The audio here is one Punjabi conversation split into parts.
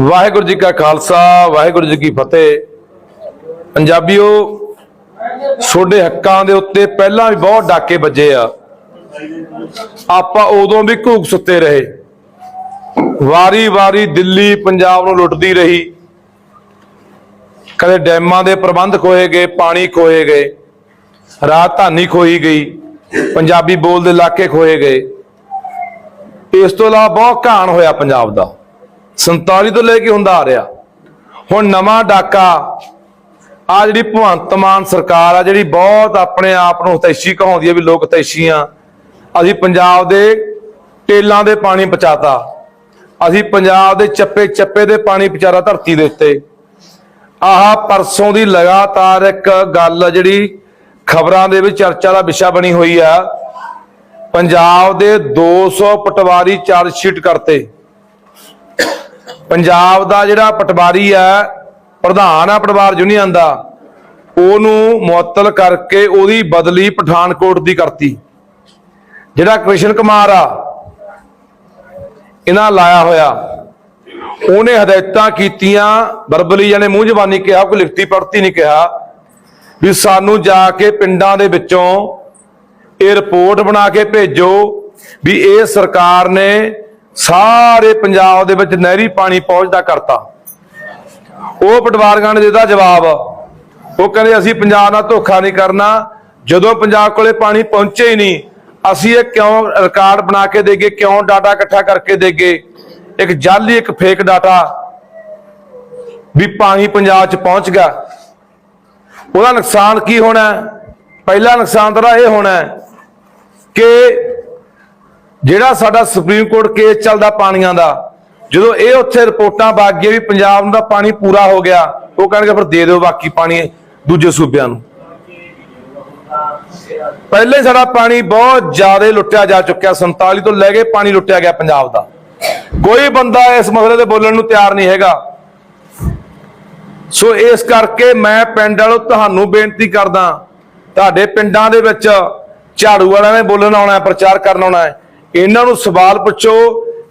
ਵਾਹਿਗੁਰੂ ਜੀ ਕਾ ਖਾਲਸਾ, ਵਾਹਿਗੁਰੂ ਜੀ ਕੀ ਫਤਿਹ। ਪੰਜਾਬੀਓ ਛੋਡੇ ਹੱਕਾਂ ਦੇ ਉੱਤੇ ਪਹਿਲਾਂ ਵੀ ਬਹੁਤ ਡਾਕੇ ਵੱਜੇ ਆ। ਆਪਾਂ ਉਦੋਂ ਵੀ ਘੂਕ ਸੁੱਤੇ ਰਹੇ। ਵਾਰੀ-ਵਾਰੀ ਦਿੱਲੀ, ਪੰਜਾਬ ਨੂੰ ਲੁੱਟਦੀ ਰਹੀ। ਕਦੇ ਡੈਮਾਂ ਦੇ ਪ੍ਰਬੰਧ ਖੋਏ ਗਏ, ਪਾਣੀ ਖੋਏ ਗਏ। ਰਾਜਧਾਨੀ ਖੋਈ ਗਈ, ਪੰਜਾਬੀ ਬੋਲਦੇ ਇਲਾਕੇ ਖੋਏ ਗਏ। ਇਸ ਤੋਂ ਇਲਾਵਾ ਬਹੁਤ ਘਾਣ ਹੋਇਆ ਪੰਜਾਬ ਦਾ। 47 ਤੋਂ ਲੈ ਕੇ ਹੁੰਦਾ ਆ ਰਿਹਾ। ਹੁਣ ਨਵਾਂ ਡਾਕਾ, ਆ ਜਿਹੜੀ ਭਗਵੰਤ ਮਾਨ ਸਰਕਾਰ ਆ, ਜਿਹੜੀ ਬਹੁਤ ਆਪਣੇ ਆਪ ਨੂੰ ਹਤੈਸ਼ੀ ਕਹਾਉਂਦੀ ਹੈ ਵੀ ਲੋਕ ਹਤੈਸ਼ੀ ਆ, ਅਸੀਂ ਪੰਜਾਬ ਦੇ ਟੇਲਾਂ ਦੇ ਪਾਣੀ ਪਹੁੰਚਾਤਾ। ਅਸੀਂ ਪੰਜਾਬ ਦੇ ਚੱਪੇ ਚੱਪੇ ਦੇ ਪਾਣੀ ਪਹੁੰਚਾਰਾ ਧਰਤੀ ਦੇ ਉੱਤੇ। ਆਹ ਪਰਸੋਂ ਦੀ ਲਗਾਤਾਰ ਇੱਕ ਗੱਲ ਜਿਹੜੀ ਖਬਰਾਂ ਦੇ ਵਿੱਚ ਚਰਚਾ ਦਾ ਵਿਸ਼ਾ ਬਣੀ ਹੋਈ ਆ। ਪੰਜਾਬ ਦੇ 200 ਪਟਵਾਰੀ ਚਾਰਜ ਸ਼ੀਟ ਕਰਤੇ। ਪੰਜਾਬ ਦਾ ਜਿਹੜਾ ਪਟਵਾਰੀ ਆ ਪ੍ਰਧਾਨ ਆ ਪਟਵਾਰ ਯੂਨੀਅਨ ਦਾ, ਉਹਨੂੰ ਮੁਅੱਤਲ ਕਰਕੇ ਉਹਦੀ ਬਦਲੀ ਪਠਾਨਕੋਟ ਦੀ ਕਰਤੀ। ਜਿਹੜਾ ਕ੍ਰਿਸ਼ਨ ਕੁਮਾਰ ਆ, ਇਹਨਾਂ ਲਾਇਆ ਹੋਇਆ, ਉਹਨੇ ਹਦਾਇਤਾਂ ਕੀਤੀਆਂ ਵਰਬਲੀ ਜਾਨੇ ਮੂੰਹ ਜ਼ਬਾਨੀ ਕਿਹਾ, ਕੋਈ ਲਿਖਤੀ ਪੜਤੀ ਨਹੀਂ ਕਿਹਾ, ਵੀ ਸਾਨੂੰ ਜਾ ਕੇ ਪਿੰਡਾਂ ਦੇ ਵਿੱਚੋਂ ਇਹ ਰਿਪੋਰਟ ਬਣਾ ਕੇ ਭੇਜੋ, ਵੀ ਇਹ ਸਰਕਾਰ ਨੇ ਸਾਰੇ ਪੰਜਾਬ ਦੇ ਵਿੱਚ ਨਹਿਰੀ ਪਾਣੀ ਪਹੁੰਚਦਾ ਕਰਤਾ। ਉਹ ਪਟਵਾਰਗਾਂ ਨੇ ਦਿੱਤਾ ਜਵਾਬ। ਉਹ ਕਹਿੰਦੇ, ਅਸੀਂ ਪੰਜਾਬ ਨਾਲ ਧੋਖਾ ਨਹੀਂ ਕਰਨਾ। ਜਦੋਂ ਪੰਜਾਬ ਕੋਲੇ ਪਾਣੀ ਪਹੁੰਚੇ ਹੀ ਨਹੀਂ, ਅਸੀਂ ਇਹ ਕਿਉਂ ਰਿਕਾਰਡ ਬਣਾ ਕੇ ਦੇਗੇ? ਕਿਉਂ ਡਾਟਾ ਇਕੱਠਾ ਕਰਕੇ ਦੇਗੇ? ਇੱਕ ਜਾਲੀ ਇੱਕ ਫੇਕ ਡਾਟਾ ਵੀ ਪਾਣੀ ਪੰਜਾਬ 'ਚ ਪਹੁੰਚ ਗਿਆ। ਉਹਦਾ ਨੁਕਸਾਨ ਕੀ ਹੋਣਾ ਪਹਿਲਾ ਨੁਕਸਾਨ ਤਾਂ ਇਹ ਹੋਣਾ ਕਿ ਜਿਹੜਾ ਸਾਡਾ ਸੁਪਰੀਮ ਕੋਰਟ ਕੇਸ ਚੱਲਦਾ ਪਾਣੀਆਂ ਦਾ, ਜਦੋਂ ਇਹ ਉੱਥੇ ਰਿਪੋਰਟਾਂ ਵਗ ਗਈਆਂ ਵੀ ਪੰਜਾਬ ਦਾ ਪਾਣੀ ਪੂਰਾ ਹੋ ਗਿਆ, ਉਹ ਕਹਿਣਗੇ ਫਿਰ ਦੇ ਦਿਓ ਬਾਕੀ ਪਾਣੀ ਦੂਜੇ ਸੂਬਿਆਂ ਨੂੰ। ਪਹਿਲੇ ਸਾਡਾ ਪਾਣੀ ਬਹੁਤ ਜ਼ਿਆਦਾ ਲੁੱਟਿਆ ਜਾ ਚੁੱਕਿਆ 47 ਤੋਂ ਲੈ ਕੇ ਪਾਣੀ ਲੁੱਟਿਆ ਗਿਆ ਪੰਜਾਬ ਦਾ। ਕੋਈ ਬੰਦਾ ਇਸ ਮਸਲੇ ਤੇ ਬੋਲਣ ਨੂੰ ਤਿਆਰ ਨਹੀਂ ਹੈਗਾ। ਸੋ ਇਸ ਕਰਕੇ ਮੈਂ ਪਿੰਡ ਵਾਲੋ ਤੁਹਾਨੂੰ ਬੇਨਤੀ ਕਰਦਾ, ਤੁਹਾਡੇ ਪਿੰਡਾਂ ਦੇ ਵਿੱਚ ਝਾੜੂ ਵਾਲਿਆਂ ਨੇ ਬੋਲਣ ਆਉਣਾ ਹੈ, ਪ੍ਰਚਾਰ ਕਰਨ ਆਉਣਾ ਹੈ। ਇਹਨਾਂ ਨੂੰ ਸਵਾਲ ਪੁੱਛੋ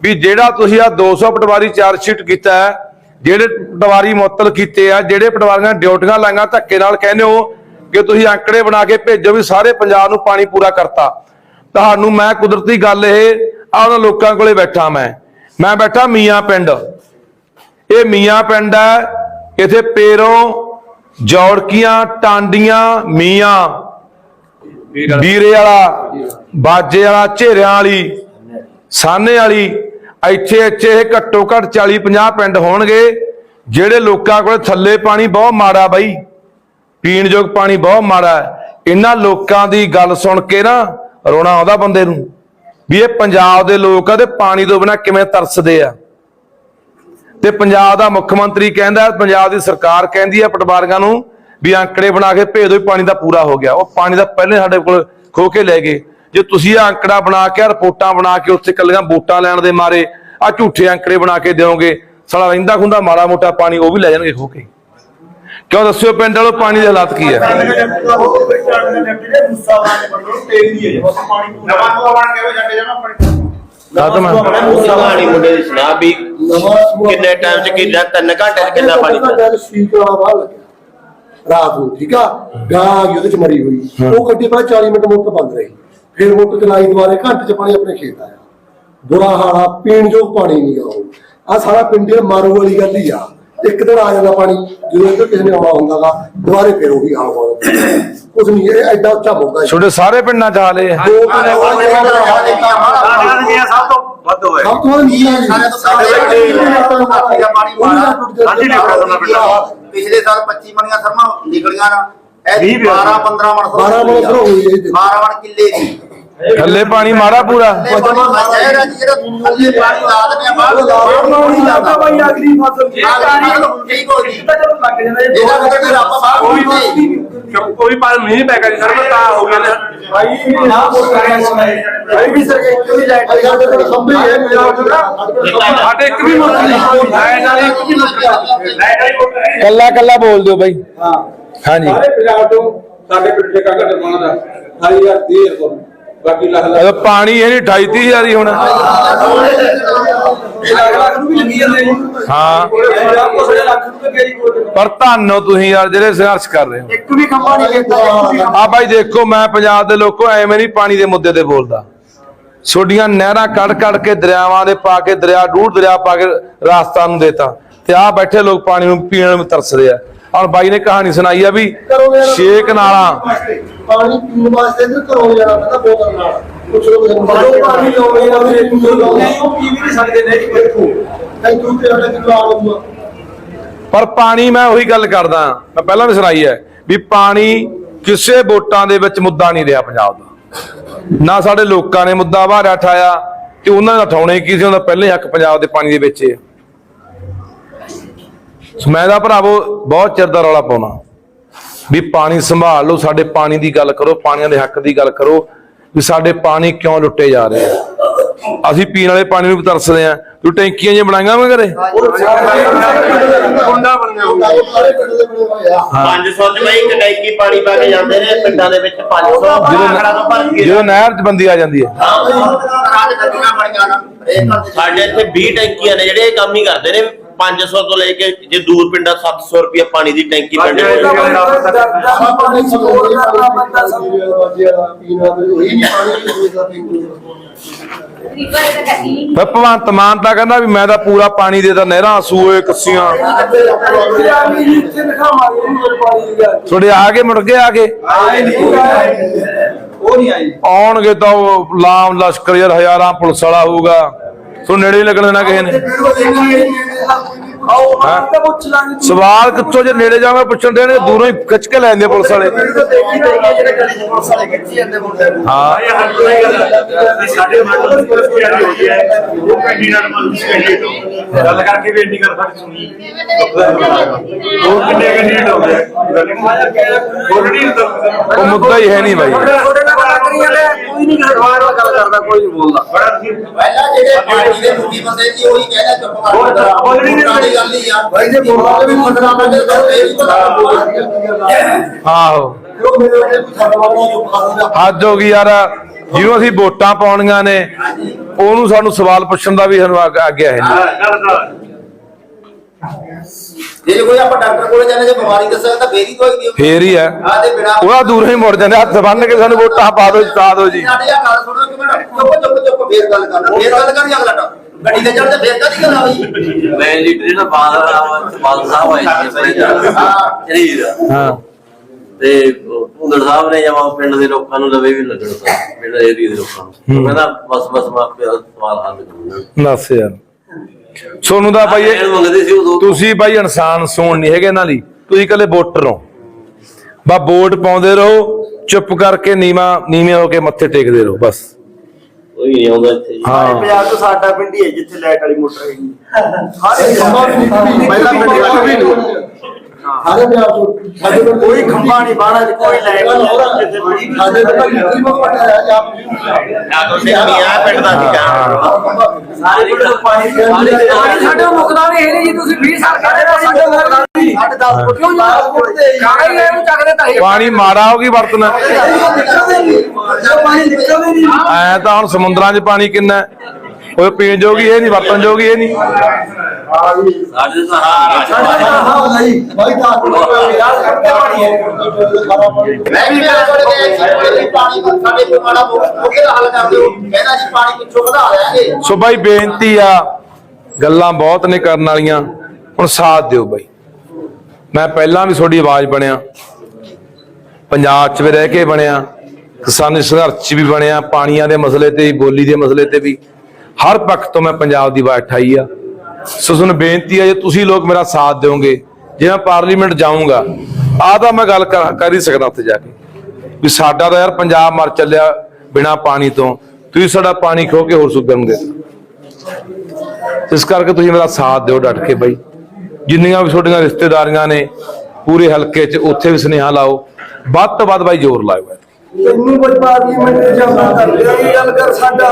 ਵੀ ਜਿਹੜਾ ਤੁਸੀਂ ਆ 200 ਪਟਵਾਰੀ ਚਾਰਜ ਸ਼ੀਟ ਕੀਤਾ ਹੈ ਜਿਹੜੇ ਪਟਵਾਰੀ ਮੁਅੱਤਲ ਕੀਤੇ ਆ ਜਿਹੜੇ ਪਟਵਾਰੀਆਂ ਡਿਊਟੀਆਂ ਲਾਈਆਂ ਧੱਕੇ ਨਾਲ ਕਹਿੰਦੇ ਹੋ ਕਿ ਤੁਸੀਂ ਅੰਕੜੇ ਬਣਾ ਕੇ ਭੇਜੋ ਵੀ ਸਾਰੇ ਪੰਜਾਬ ਨੂੰ ਪਾਣੀ ਪੂਰਾ ਕਰਤਾ। ਤੁਹਾਨੂੰ ਮੈਂ ਕੁਦਰਤੀ ਗੱਲ ਇਹ ਆ ਉਹਨਾਂ ਲੋਕਾਂ ਕੋਲੇ ਬੈਠਾ ਮੈਂ। ਮੈਂ ਬੈਠਾ ਮੀਆਂ ਪਿੰਡ। ਇਹ ਮੀਆਂ ਪਿੰਡ ਹੈ ਇਥੇ ਪੇਰੋਂ ਜੌੜਕੀਆਂ ਟਾਂਡੀਆਂ ਮੀਆਂ। ਵੀਰੇ ਵਾਲਾ। ਬਾਜੇ ਵਾਲਾ ਝੇਰਿਆਂ ਵਾਲੀ, ਸਾਨੇ ਵਾਲੀ, ਇੱਥੇ ਇੱਥੇ ਇਹ ਘੱਟੋ ਘੱਟ 40 50 ਪਿੰਡ ਹੋਣਗੇ, ਜਿਹੜੇ ਲੋਕਾਂ ਕੋਲ ਥੱਲੇ ਪਾਣੀ ਬਹੁਤ ਮਾੜਾ ਬਾਈ ਪੀਣ ਯੋਗ ਪਾਣੀ ਬਹੁਤ ਮਾੜਾ ਇਹਨਾਂ ਲੋਕਾਂ ਦੀ ਗੱਲ ਸੁਣ ਕੇ ਨਾ ਰੋਣਾ ਆਉਂਦਾ ਬੰਦੇ ਨੂੰ, ਵੀ ਇਹ ਪੰਜਾਬ ਦੇ ਲੋਕ ਆ ਤੇ ਪਾਣੀ ਤੋਂ ਬਿਨਾ ਕਿਵੇਂ ਤਰਸਦੇ ਆ। ਤੇ ਪੰਜਾਬ ਦਾ ਮੁੱਖ ਮੰਤਰੀ ਕਹਿੰਦਾ, ਪੰਜਾਬ ਦੀ ਸਰਕਾਰ ਕਹਿੰਦੀ ਆ ਪਟਵਾਰੀਆਂ ਨੂੰ ਵੀ ਅੰਕੜੇ ਬਣਾ ਕੇ ਭੇਜ ਦਿਓ ਪਾਣੀ ਦਾ ਪੂਰਾ ਹੋ ਗਿਆ। ਉਹ ਪਾਣੀ ਦਾ ਪਹਿਲੇ ਸਾਡੇ ਕੋਲ ਖੋ ਕੇ ਲੈ ਗਏ। ਜੇ ਤੁਸੀਂ ਇਹ ਅੰਕੜਾ ਬਣਾ ਕੇ ਆਹ ਰਿਪੋਰਟਾਂ ਬਣਾ ਕੇ ਉੱਥੇ ਕੱਲੀਆਂ ਵੋਟਾਂ ਲੈਣ ਦੇ ਮਾਰੇ ਆ ਝੂਠੇ ਅੰਕੜੇ ਬਣਾ ਕੇ ਦਿਓਗੇ ਸਾਲਾ ਰਹਿੰਦਾ ਖੁੰਦਾ ਮਾੜਾ ਮੋਟਾ ਪਾਣੀ ਉਹ ਵੀ ਲੈ ਜਾਣਗੇ ਖੋ ਕੇ। ਕਿਉਂ ਦੱਸਿਓ ਪਿੰਡ ਵਾਲੋ ਪਾਣੀ ਦੇ ਹਾਲਾਤ ਕੀ ਹੈ ਖਤਮ ਹੈ ਕਹਾਣੀ ਮੁੰਡੇ ਦੀ ਸੁਣਾ ਵੀ ਕਿੰਨੇ ਟਾਈਮ ਚ ਕਿੰਨਾ ਤਿੰਨ ਘੰਟੇ ਚ ਕਿੰਨਾ ਪਾਣੀ ਦਾ ਸੀਟ ਵਾਲਾ ਬਾਹਰ ਲੱਗਿਆ। ਰਾਤ ਨੂੰ ਠੀਕ ਆ? ਗਾਂ ਉਹਦੇ ਚ ਮਰੀ ਹੋਈ। ਉਹ ਗੱਡੀ ਪਹਿਲਾਂ 40 ਮਿੰਟ ਮੋਟਰ ਬੰਦ ਰਹੀ। ਫਿਰ ਮੋਟਰ ਚਲਾਈ ਦੁਬਾਰੇ ਘੰਟੇ ਚ ਪਾਣੀ ਆਪਣੇ ਖੇਤ ਆਇਆ। ਬੁਰਾ ਹਾਲ ਪੀਣ ਯੋਗ ਪਾਣੀ ਨਹੀਂ ਉਹ। ਆ ਸਾਰਾ ਪਿੰਡ ਇਹ ਮਾਰੂ ਵਾਲੀ ਗੱਲ ਹੀ ਆ। ਇੱਕ ਦਿਨ ਆ ਜਾਂਦਾ ਪਾਣੀ ਜਦੋਂ ਇੱਧਰ ਕਿਸੇ ਨੇ ਆਉਣਾ ਹੁੰਦਾਗਾ ਦੁਬਾਰੇ ਫਿਰ ਉਹੀ ਹਾਲ ਹੋ ਜਾਂਦਾ ਕੁਝ ਨਹੀਂ ਇਹ ਐਡਾ ਉੱਚਾ ਮੋਗਾ ਛੋਟੇ ਸਾਰੇ ਪਿੰਡਾਂ ਚ ਹਾਲੇ ਦੋ ਸਾਡੀਆਂ ਦੀਆਂ ਸਭ ਤੋਂ ਵੱਧ ਹੋਏ। ਸਭ ਤੋਂ ਵੱਧ ਨੀਹਾਂ ਸਾਡੇ ਤੋਂ ਸਾਡੇ ਪਾਣੀ ਪਿੰਡਾਂ। ਪਿਛਲੇ ਸਾਲ 25 ਮਣੀਆਂ ਸਰਮਾ ਨਿਕਲੀਆਂ ਨਾ ਇਹ ਵੀਹ ਵੀ 12 15 ਮਣ 12 ਮਣ ਸਰੋਂ ਹੋਈ ਇਹ ਤੇ। 12 ਮਣ ਕਿੱਲੇ ਦੀ ਥੱਲੇ ਪਾਣੀ ਮਾਰਾ ਪੂਰਾ। ਸ਼ਹਿਰ ਆ ਜਿਹੜਾ ਥੱਲੇ ਪਾਣੀ ਲਾ ਦਿੰਦੇ ਆ ਬਾਹਰ ਨਹੀਂ ਲੱਗਦਾ ਬਾਈ ਅਗਲੀ ਫਸਲ। ਜੇ ਪਾਣੀ ਠੀਕ ਹੋ ਗਈ। ਜਿਹੜਾ ਕਿਤੇ ਰੱਬ ਬਾਹਰ ਕੋਈ ਹੋਈ ਕੋਈ ਪਾਲ ਮੀਂਹ ਪੈ ਗਿਆ ਸਰ ਤਾਂ ਹੋ ਗਿਆ ਨੇ। ਭਾਈ ਨਾ ਬੋਲ ਭਾਈ ਵੀ ਸਰ ਇੱਕ ਵੀ ਲਾਈਟ ਲਗਾ ਦੇ ਖੰਭੇ ਹੈ ਮੇਰਾ ਸਾਡੇ ਇੱਕ ਵੀ ਮੁੱਕ ਨਹੀਂ। ਲਾਈਟ ਵਾਲੀ ਇੱਕ ਵੀ ਮੁੱਕ ਲਾਈਟ ਵਾਲੀ ਮੁੱਕ ਨਹੀਂ। ਕੱਲਾ ਕੱਲਾ ਬੋਲ ਦਿਓ ਬਾਈ। ਹਾਂ। ਹਾਂਜੀ। ਸਾਰੇ ਪੰਜਾਬ ਤੋਂ ਸਾਡੇ ਪਿੰਡ ਦੇ ਕਾਕਾ ਦਰਮਾਨ ਦਾ। 28000 ਦੇਰ ਕੋਲ ਬਾਕੀ ਲੱਖ ਪਾਣੀ ਇਹ ਨਹੀਂ 28 ਹਜ਼ਾਰ ਹੀ ਹੁਣ। ਲੱਖ ਲੱਖ ਨੂੰ ਵੀ ਲੱਗੀ ਜਾਂਦੇ ਜੀ। ਹਾਂ। ਪਰ ਧੰਨੋ ਤੁਸੀਂ ਯਾਰ ਜਿਹੜੇ ਸੰਘਰਸ਼ ਕਰ ਰਹੇ ਹੋ। ਇੱਕ ਵੀ ਖੰਭਾ ਨਹੀਂ ਕੀਤਾ ਆ ਬਾਈ ਦੇਖੋ ਮੈਂ ਪੰਜਾਬ ਦੇ ਲੋਕੋ ਐਵੇਂ ਨਹੀਂ ਪਾਣੀ ਦੇ ਮੁੱਦੇ ਤੇ ਬੋਲਦਾ। ਛੋਡੀਆਂ ਨਹਿਰਾਂ ਕੱਢ ਕੱਢ ਕੇ ਦਰਿਆਵਾਂ ਦੇ ਪਾ ਕੇ ਦਰਿਆ ਡੂਢ ਦਰਿਆ ਪਾ ਕੇ ਰਾਜਸਥਾਨ ਨੂੰ ਦੇਤਾ। ਤੇ ਆ ਬੈਠੇ ਲੋਕ ਪਾਣੀ ਨੂੰ ਪੀਣ ਨੂੰ ਤਰਸਦੇ ਆ। ਔਰ ਬਾਈ ਨੇ ਕਹਾਣੀ ਸੁਣਾਈ ਆ ਵੀ ਛੇਕ ਨਾਲਾਂ ਪਾਣੀ ਪੀਣ ਵਾਸਤੇ ਤੇ ਘਰੋਂ ਜਾਣਾ ਪੈਂਦਾ ਬੋਤਲ ਨਾਲ। ਕੁਛ ਲੋਕ ਜਦੋਂ ਪਾਣੀ ਲਾਉਣੇ ਆ ਉਹਦੇ ਵਿੱਚ ਲਾਉਣੇ ਨਹੀਂ ਉਹ ਪੀ ਵੀ ਨਹੀਂ ਸਕਦੇ ਨੇ ਜੀ। ਦੇਖੋ ਥੈਂਕ ਯੂ ਤੇ ਉਹਨੇ ਕਿੰਨਾ ਆਉਂਦਾ ਪਰ ਪਾਣੀ ਮੈਂ ਉਹੀ ਗੱਲ ਕਰਦਾ ਮੈਂ ਪਹਿਲਾਂ ਵੀ ਸੁਣਾਈ ਹੈ ਵੀ ਪਾਣੀ ਕਿਸੇ ਵੋਟਾਂ ਦੇ ਵਿੱਚ ਮੁੱਦਾ ਨਹੀਂ ਰਿਹਾ ਪੰਜਾਬ ਦਾ। ਨਾ ਸਾਡੇ ਲੋਕਾਂ ਨੇ ਮੁੱਦਾ ਬਾਹਰ ਉਠਾਇਆ ਤੇ ਉਹਨਾਂ ਨੇ ਉਠਾਉਣੇ ਕੀ ਸੀ ਉਹਦਾ ਪਹਿਲੇ ਹੱਕ ਪੰਜਾਬ ਦੇ ਪਾਣੀ ਦੇ ਵਿੱਚ ਹੈ। ਸੋ ਮੈਂ ਦਾ ਭਰਾਵੋ ਬਹੁਤ ਚਿਰ ਦਾ ਰੌਲਾ ਪਾਉਣਾ। ਵੀ ਪਾਣੀ ਸੰਭਾਲ ਲਓ ਸਾਡੇ ਪਾਣੀ ਦੀ ਗੱਲ ਕਰੋ ਪਾਣੀਆਂ ਦੇ ਹੱਕ ਦੀ ਗੱਲ ਕਰੋ ਵੀ ਸਾਡੇ ਪਾਣੀ ਕਿਉਂ ਲੁੱਟੇ ਜਾ ਰਹੇ ਆ। ਅਸੀਂ ਪੀਣ ਵਾਲੇ ਪਾਣੀ ਨੂੰ ਵੀ ਤਰਸਦੇ ਆ। ਤੂੰ ਟੈਂਕੀਆਂ ਜਿਹੀਆਂ ਬਣਾਈਆਂ ਮੈਂ ਘਰੇ? ਪਿੰਡ ਦੇ ਬਣੇ ਹੋਏ ਆ 500 ਚ ਬਈ ਇੱਕ ਟੈਂਕੀ ਪਾਣੀ ਪਾ ਕੇ ਜਾਂਦੇ ਨੇ ਪਿੰਡਾਂ ਦੇ ਵਿੱਚ 500 ਆਖੜਾ ਤੋਂ ਭਰ ਕੇ ਜਦੋਂ ਨਹਿਰ 'ਚ ਬੰਦੀ ਆ ਜਾਂਦੀ ਹੈ। ਸਾਡੇ ਇੱਥੇ 20 ਟੈਂਕੀਆਂ ਨੇ ਜਿਹੜੇ ਇਹ ਕੰਮ ਹੀ ਕਰਦੇ ਨੇ। 500 ਤੋਂ ਲੈ ਕੇ ਜੇ ਦੂਰ ਪਿੰਡਾਂ 700 ਰੁਪਏ ਪਾਣੀ ਦੀ ਟੈਂਕੀ ਪਿੰਡ ਦਾ ਪੀਣਾ ਫਿਰ ਭਗਵੰਤ ਮਾਨ ਤਾਂ ਕਹਿੰਦਾ ਵੀ ਮੈਂ ਤਾਂ ਪੂਰਾ ਪਾਣੀ ਦੇਦਾ ਨਹਿਰਾਂ ਸੂਏ ਕੱਸੀਆਂ। ਦੀ ਤੁਹਾਡੇ ਆ ਕੇ ਮੁੜ ਕੇ ਆ ਕੇ? ਆਏ ਨਹੀਂ। ਉਹ ਨਹੀਂ। ਆਈ ਆਉਣਗੇ ਤਾਂ ਉਹ ਲਾਮ ਲਸ਼ਕਰ ਯਾਰ ਹਜ਼ਾਰਾਂ ਪੁਲਿਸ ਵਾਲਾ ਹੋਊਗਾ। ਤੂੰ ਨੇੜੇ ਨਹੀਂ ਲੱਗਣ ਦੇਣਾ ਕਿਸੇ ਨੇ। ਆਓ ਹਾਂ। ਤਾਂ ਪੁੱਛ ਲਾਂਗੇ ਸਵਾਲ ਕਿੱਥੋਂ ਜੇ ਨੇੜੇ ਜਾਵਾਂ ਪੁੱਛਣ ਦੇ ਨੇ ਦੂਰੋਂ ਹੀ ਖਿੱਚ ਕੇ ਲੈ ਜਾਂਦੇ ਪੁਲਿਸ ਵਾਲੇ। ਸਾਡੇ ਮੰਡਲ ਦੀ ਪੁਲਿਸ ਹੈ। ਉਹ ਪੈਂਡੀ ਨਾਲ ਮੰਗ ਕੈਂਡੀਡੇਟ ਗੱਲ ਕਰਕੇ ਵੀ ਇੰਨੀ ਗੱਲ ਸਾਡੀ ਸੁਣੀ ਉਹ ਕਿੰਨੇ ਕੈਂਡੀਡੇਟ ਹੋ ਗਏ ਉਹ ਨਹੀਂ ਉਹ ਮੁੱਦਾ ਹੀ ਹੈ ਨਹੀਂ ਬਾਈ। ਤੁਹਾਡੇ ਨਾਲ ਗੱਲ ਕਰੀ ਜਾਂਦੇ ਕੋਈ ਨਹੀਂ ਸਰਵਾਰ ਨਾਲ ਗੱਲ ਕਰਦਾ ਕੋਈ ਨਹੀਂ ਬੋਲਦਾ। ਪਹਿਲਾਂ ਜਿਹੜੇ ਪਾਰਟੀ ਦੇ ਬੰਦੇ ਸੀ ਉਹੀ ਕਹਿੰਦਾ ਚੁੱਪ ਕਰ ਉਹ ਤਾਂ ਬੋਲਣੀ ਨਹੀਂ ਵਾਲੀ ਗੱਲ ਹੀ ਆ ਭਾਈ ਜੇ ਬੋਲਦਾ ਵੀ 15 ਮਿੰਟ ਦੇ ਬਾਅਦ ਇਹ ਵੀ ਪਤਾ ਆਹੋ। ਉਹ ਮੇਰੇ ਉਹਨੇ ਕੋਈ ਜੋ ਹੱਦ। ਹੋ ਗਈ ਯਾਰ। ਜਿਹਨੂੰ ਅਸੀਂ ਵੋਟਾਂ ਪਾਉਣੀਆਂ ਨੇ ਉਹਨੂੰ ਸਾਨੂੰ ਸਵਾਲ ਪੁੱਛਣ ਦਾ ਵੀ ਆਗਿਆ ਹੈ। ਜੇ ਕੋਈ ਆਪਾਂ ਡਾਕਟਰ ਕੋਲੇ ਜਾਂਦੇ ਜੇ ਬਿਮਾਰੀ ਦੱਸਿਆ ਤਾਂ ਫੇਰ ਹੀ ਦਵਾਈ ਦਿਓ। ਫੇਰ ਹੀ ਹੈ। ਆ ਤੇ ਬਿਨਾ ਉਹਦਾ ਦੂਰੋਂ ਹੀ ਮੁੜ ਜਾਂਦੇ ਹੱਥ ਬੰਨ ਕੇ ਸਾਨੂੰ ਵੋਟਾਂ ਪਾ ਦਿਓ ਜਿਤਾ ਦਿਓ ਜੀ। ਸਾਡੇ ਆ ਗੱਲ ਸੁਣੋ ਕਿ ਮੈਂ ਚੁੱਪ ਚੁੱਪ ਚੁੱਪ ਫੇਰ ਗੱਲ ਕਰਨਾ। ਫੇਰ ਗੱਲ ਕਰੀ ਅਗਲਾ ਟਾ ਗੱਡੀ ਤੇ ਚੜਦੇ ਫੇਰ ਕਾਦੀ ਗੱਲ ਆਈ ਮੈਂ ਲੀਡਰ ਜਿਹੜਾ ਬਾਦਲ ਬਾਦਲ ਸਾਹਿਬ ਆਏ ਸੀ ਆਪਣੇ ਸ਼ਰੀਰ। ਹਾਂ। ਤੇ ਭੁੰਦੜ ਸਾਹਿਬ ਨੇ ਜਮਾ ਪਿੰਡ ਦੇ ਲੋਕਾਂ ਨੂੰ ਲਵੇ ਵੀ ਲੱਗਣ ਸੀ ਪਿੰਡ ਏਰੀਆ ਦੇ ਲੋਕਾਂ ਨੂੰ। ਕਹਿੰਦਾ ਬਸ ਬਸ ਮੈਂ ਆਪੇ ਸਵਾਲ ਹੱਲ ਕਰੂੰਗਾ। ਦੱਸ ਯਾਰ। ਸੋਨੂੰ ਦਾ ਉਦੋਂ ਤੁਸੀਂ ਬਾਈ ਇਨਸਾਨ ਸੋਣ ਨਹੀਂ ਹੈਗੇ ਇਹਨਾਂ ਲਈ। ਤੁਸੀਂ ਕੱਲੇ ਵੋਟਰ ਹੋ। ਬਾ ਵੋਟ ਪਾਉਂਦੇ ਰਹੋ ਚੁੱਪ ਕਰਕੇ ਨੀਵਾ ਨੀਵੇਂ ਹੋ ਕੇ ਮੱਥੇ ਟੇਕਦੇ ਰਹੋ ਬਸ। ਕੋਈ ਨਹੀਂ ਆਉਂਦਾ ਇੱਥੇ ਜੀ। ਹਾਂ। ਪੰਜਾਬ ਤੋਂ ਸਾਡਾ ਪਿੰਡ ਹੀ ਹੈ ਜਿੱਥੇ ਲਾਈਟ ਵਾਲੀ ਮੋਟਰ ਹੈਗੀ ਸਾਰੇ ਖੰਭਾ ਵੀ ਨਹੀਂ ਪਹਿਲਾਂ ਪਿੰਡ ਵਾਲਾ ਵੀ ਨਹੀਂ ਸਾਰੇ ਪੰਜਾਬ ਤੋਂ। ਸਾਡੇ ਪਿੰਡ ਕੋਈ ਖੰਭਾ ਨਹੀਂ ਬਾਹਰ ਕੋਈ ਲਾਈਟ ਨਹੀਂ। ਸਾਡੇ ਪਿੰਡ ਕੀ ਮੱਕਾ ਹੈ ਜਾਂ ਨਾ ਤੁਸੀਂ ਮੀਆਂ ਪਿੰਡ ਦਾ ਜਾਣ। ਸਾਰੇ ਪਾਣੀ ਪਾਣੀ ਸਾਡੇ ਮੁਕਦਾ ਨਹੀਂ ਹੈ ਜੀ ਤੁਸੀਂ 20 ਸਾਲ ਕਹਿੰਦੇ ਸਾਡੇ ਮੁਕਦਾ ਨਹੀਂ। ਸਾਡੇ 10 ਫੁੱਟ ਕਿਉਂ ਨਹੀਂ ਕਾਗਾ ਹੀ ਇਹਨੂੰ ਚੱਕਦੇ ਤਾਂ ਇਹ ਪਾਣੀ ਮਾੜਾ ਹੋ ਗਈ ਵਰਤਣਾ। ਪਾਣੀ ਨਿਕਲਦੇ ਨਹੀਂ। ਐ ਤਾਂ ਹੁਣ ਸਮੁੰਦਰਾਂ 'ਚ ਪਾਣੀ ਕਿੰਨਾ ਹੈ? ਉਹ ਪੀਣ ਜੋਗੀ ਇਹ ਨਹੀਂ ਵਰਤਣ ਜੋਗੀ ਇਹ ਨਹੀਂ। ਸਾਡੇ ਤਾਂ ਹਾਂ ਹਾਂ ਨਹੀਂ ਭਾਈ ਤਾਂ ਯਾਰ ਕਰਦੇ ਪਾਣੀ ਹੈ। ਖਾਰਾ ਪਾਣੀ ਮੈਂ ਵੀ ਮੇਰੇ ਕੋਲ ਗਿਆ ਸੀ ਕੋਲੇ ਵੀ ਪਾਣੀ ਸਾਡੇ ਕੋਲ ਮਾੜਾ ਮੋਕੇ ਦਾ ਹੱਲ ਕਰ ਦਿਓ। ਕਹਿੰਦਾ ਜੀ ਪਾਣੀ ਪਿੱਛੋਂ ਵਧਾ ਲਿਆਂਗੇ। ਸੋ ਬਾਈ ਬੇਨਤੀ ਆ ਗੱਲਾਂ ਬਹੁਤ ਨੇ ਕਰਨ ਵਾਲੀਆਂ। ਹੁਣ ਸਾਥ ਦਿਓ ਬਾਈ। ਮੈਂ ਪਹਿਲਾਂ ਵੀ ਤੁਹਾਡੀ ਆਵਾਜ਼ ਬਣਿਆ। ਪੰਜਾਬ 'ਚ ਵੀ ਰਹਿ ਕੇ ਬਣਿਆ। ਕਿਸਾਨੀ ਸੰਘਰਸ਼ 'ਚ ਵੀ ਬਣਿਆ। ਪਾਣੀਆਂ ਦੇ ਮਸਲੇ ਤੇ ਵੀ ਬੋਲੀ ਦੇ ਮਸਲੇ ਤੇ ਵੀ। ਹਰ ਪੱਖ ਤੋਂ ਮੈਂ ਪੰਜਾਬ ਦੀ ਆਵਾਜ਼ ਠਾਈ ਆ। ਸੋ ਤੁਹਾਨੂੰ ਬੇਨਤੀ ਆ, ਜੇ ਤੁਸੀਂ ਲੋਕ ਮੇਰਾ ਸਾਥ ਦਿਓਗੇ, ਜੇ ਮੈਂ ਪਾਰਲੀਮੈਂਟ ਜਾਊਂਗਾ ਆ ਤਾਂ ਮੈਂ ਗੱਲ ਕਰ ਕਰ ਹੀ ਸਕਦਾ ਉੱਥੇ ਜਾ ਕੇ। ਵੀ ਸਾਡਾ ਤਾਂ ਯਾਰ ਪੰਜਾਬ ਮਰ ਚੱਲਿਆ ਬਿਨਾ ਪਾਣੀ ਤੋਂ। ਤੁਸੀਂ ਸਾਡਾ ਪਾਣੀ ਖੋ ਕੇ ਹੋਰ ਸੁੱਕਣ ਦੇ ਇਸ ਕਰਕੇ ਤੁਸੀਂ ਮੇਰਾ ਸਾਥ ਦਿਓ ਡਟ ਕੇ ਬਾਈ। ਜਿੰਨੀਆਂ ਵੀ ਤੁਹਾਡੀਆਂ ਰਿਸ਼ਤੇਦਾਰੀਆਂ ਨੇ, ਪੂਰੇ ਹਲਕੇ 'ਚ ਉੱਥੇ ਵੀ ਸੁਨੇਹਾ ਲਾਓ। ਵੱਧ ਤੋਂ ਵੱਧ ਬਾਈ ਜ਼ੋਰ ਲਾਓ ਤੈਨੂੰ ਕੋਈ ਪਾਰਲੀਮੈਂਟ ਜਾਂਦਾ ਕਰਦੇ ਇਹ ਗੱਲ ਕਰ ਸਾਡਾ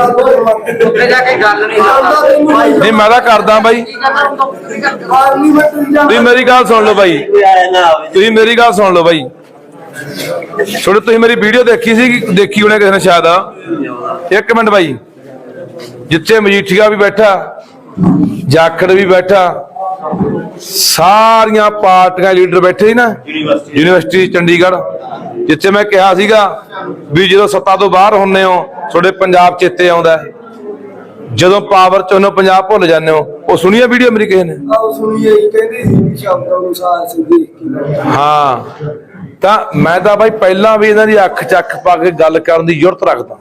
ਉੱਥੇ ਜਾ ਕੇ ਗੱਲ ਨਹੀਂ ਨਹੀਂ ਮੈਂ ਤਾਂ ਕਰਦਾ ਬਾਈ। ਤੁਸੀਂ ਮੇਰੀ ਗੱਲ ਸੁਣ ਲਓ ਬਾਈ। ਤੁਸੀਂ ਮੇਰੀ ਗੱਲ ਸੁਣ ਲਓ ਬਾਈ। ਥੋੜੇ ਤੁਸੀਂ ਮੇਰੀ ਵੀਡੀਓ ਦੇਖੀ ਸੀ ਕਿ ਦੇਖੀ ਹੋਣੇ ਕਿਸੇ ਨੇ ਸ਼ਾਇਦ। ਇੱਕ ਮਿੰਟ ਬਾਈ। ਜਿੱਥੇ ਮਜੀਠੀਆ ਵੀ ਬੈਠਾ ਜਾਖੜ ਵੀ ਬੈਠਾ ਸਾਰੀਆਂ ਪਾਰਟੀਆਂ ਲੀਡਰ ਬੈਠੇ ਸੀ ਨਾ। University university Chandigarh. ਜਿੱਥੇ ਮੈਂ ਕਿਹਾ ਸੀਗਾ ਵੀ ਜਦੋਂ ਸੱਤਾ ਤੋਂ ਬਾਹਰ ਹੁੰਨੇ ਹੋ ਤੁਹਾਡੇ ਪੰਜਾਬ ਚੇਤੇ ਆਉਂਦਾ। ਜਦੋਂ ਪਾਵਰ ਚ ਉਹਨੂੰ ਪੰਜਾਬ ਭੁੱਲ ਜਾਂਦੇ ਹੋ ਉਹ ਸੁਣੀਏ ਵੀਡੀਓ ਮੇਰੀ ਕਿਸੇ ਨੇ? ਆਹ ਸੁਣੀਏ ਕਹਿੰਦੇ ਸੀ ਸ਼ਬਦ ਅਨੁਸਾਰ ਸੀ ਦੇਖ ਕੇ ਬੈਠੇ। ਹਾਂ ਤਾਂ ਮੈਂ ਤਾਂ ਬਾਈ ਪਹਿਲਾਂ ਵੀ ਇਹਨਾਂ ਦੀ ਅੱਖ ਚੱਕ ਪਾ ਕੇ ਗੱਲ ਕਰਨ ਦੀ ਜ਼ਰੂਰਤ ਰੱਖਦਾ।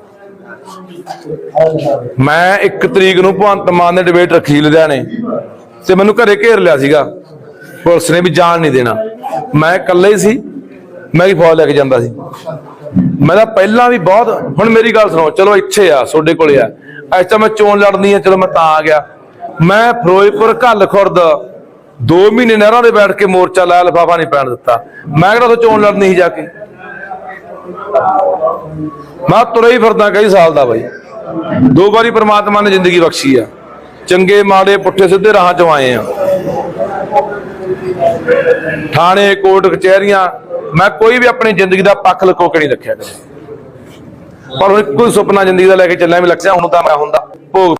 ਮੈਂ ਇੱਕ ਤਰੀਕ ਨੂੰ ਭਗਵੰਤ ਮਾਨ ਨੇ ਡਿਬੇਟ ਰੱਖੀ ਲੁਧਿਆਣੇ ਤੇ ਮੈਨੂੰ ਘਰੇ ਘੇਰ ਲਿਆ ਸੀਗਾ। ਪੁਲਿਸ ਨੇ ਵੀ ਜਾਣ ਨਹੀਂ ਦੇਣਾ। ਮੈਂ ਇਕੱਲੇ ਹੀ ਸੀ। ਮੈਂ ਵੀ ਫੌਜ ਲੈ ਕੇ ਜਾਂਦਾ ਸੀ। ਮੈਂ ਤਾਂ ਪਹਿਲਾਂ ਵੀ ਬਹੁਤ, ਹੁਣ ਮੇਰੀ ਗੱਲ ਸੁਣੋ, ਚਲੋ ਇੱਥੇ ਆ, ਤੁਹਾਡੇ ਕੋਲੇ ਆ। ਅੱਜ ਤਾਂ ਮੈਂ ਚੋਣ ਲੜਨੀ ਆ, ਚਲੋ ਮੈਂ ਤਾਂ ਆ ਗਿਆ। ਮੈਂ ਫਿਰੋਜ਼ਪੁਰ ਘੱਲ ਖੁਰਦ 2 ਮਹੀਨੇ ਨਹਿਰਾਂ ਦੇ ਬੈਠ ਕੇ ਮੋਰਚਾ ਲਾਇਆ, ਲਫਾਫਾ ਨਹੀਂ ਪੈਣ ਦਿੱਤਾ। ਮੈਂ ਕਿਹੜਾ ਉੱਥੇ ਚੋਣ ਲੜਨੀ ਸੀ ਜਾ ਕੇ? ਮੈਂ ਤੁਰੇ ਹੀ ਫਿਰਦਾ ਕਈ ਸਾਲ ਦਾ ਬਾਈ। ਦੋ ਵਾਰੀ ਪ੍ਰਮਾਤਮਾ ਨੇ ਜ਼ਿੰਦਗੀ ਬਖਸ਼ੀ ਆ। ਚੰਗੇ, ਮਾੜੇ, ਪੁੱਠੇ, ਸਿੱਧੇ ਰਾਹਾਂ ਚ ਆਏ ਆ। ਥਾਣੇ, ਕੋਰਟ, ਕਚਹਿਰੀਆਂ ਮੈਂ ਕੋਈ ਵੀ ਆਪਣੀ ਜ਼ਿੰਦਗੀ ਦਾ ਪੱਖ ਲੁਕੋ ਕੇ ਨਹੀਂ ਰੱਖਿਆ ਕਦੇ। ਪਰ ਹੁਣ ਇੱਕੋ ਹੀ ਸੁਪਨਾ ਜ਼ਿੰਦਗੀ ਦਾ ਲੈ ਕੇ ਚੱਲਿਆ ਵੀ ਲੱਗਿਆ ਹੁਣ ਤਾਂ ਮੈਂ ਹੁੰਦਾ। ਭੋਗ